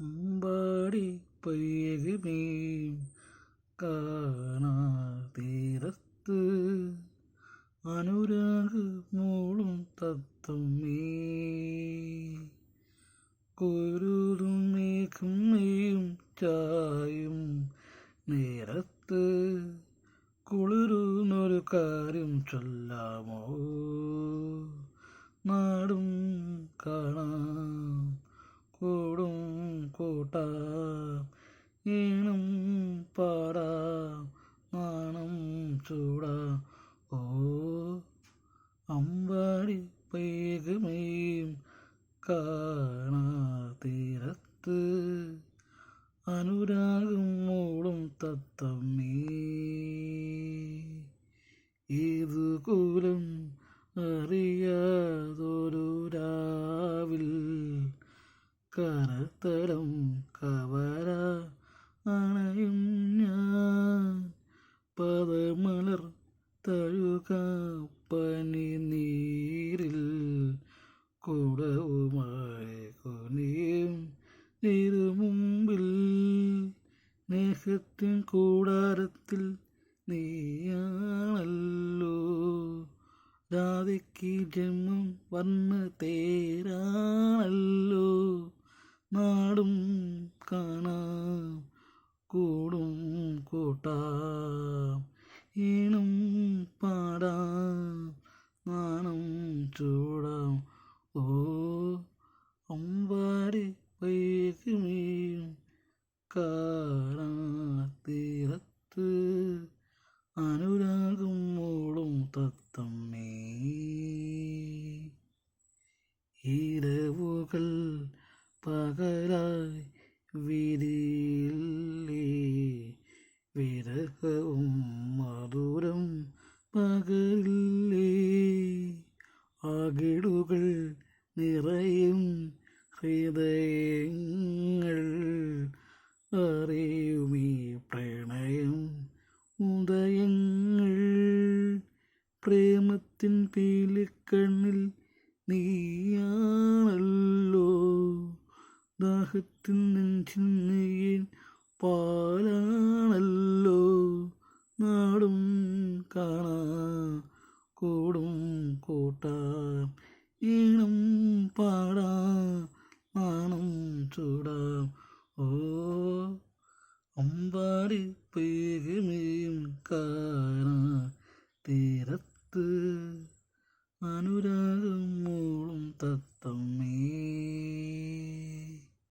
അമ്പാടി പയ്യകുമേയും കാണാ തീരത്ത്. അനുരാഗ മൂളും തത്തമ്മേ കുരുതും മേഘം ചായും നേരത്ത്. കുളിരുന്നൊരു കാര്യം ചൊല്ലാമോ? നാടും കാണാം. കൂടും കൂട്ടാം. ഈണം പാടാം നാണം ചൂടാം. ഓ അമ്പാടി പൈകമേയും കാണാതീരത്ത് അനുരാഗം മൂടും തത്തമ്മേ. ഏതു കൂലം കരത്തലം കവര അണയും ഞാൻ. പദമലർ തഴുക പനി നീരിൽ കൂടവുമായി കുനിയും തിരുമുമ്പിൽ നേഹത്തിൻ കൂടാരത്തിൽ നീയാണല്ലോ. രാധയ്ക്ക് ജന്മം വന്ന് തേരാണല്ലോ. നാടും കാണാം കൂടും കൂട്ടാം ഈണം പാടാം നാണം ചൂടാം. ഓ അമ്പാടി വൈകുമേയും കാണാത്തീരത്ത് അനുരാഗം മോളും തത്തമ്മേ. ഇരവുകൾ പകലായി വിരിയില്ലേ വിരഹവും മധുരം പകരില്ലേ അകിടുകൾ നിറയും ഹൃദയങ്ങൾ അറിയുമീ പ്രണയം ഉദയങ്ങൾ. പ്രേമത്തിൻ പീലിക്കണ്ണിൽ നീയാണല്ലോ ദാഹത്തിൻ നെഞ്ചിൻ പാലാണല്ലോ. നാടും കാണാ കൂടും കൂട്ടാം ഈണം പാടാ നാണം ചൂടാം. ഓ അമ്പാടി പേകമേയും കാണാ തീരത്ത് അനുരാഗം മൂളും തത്തമ്മേ.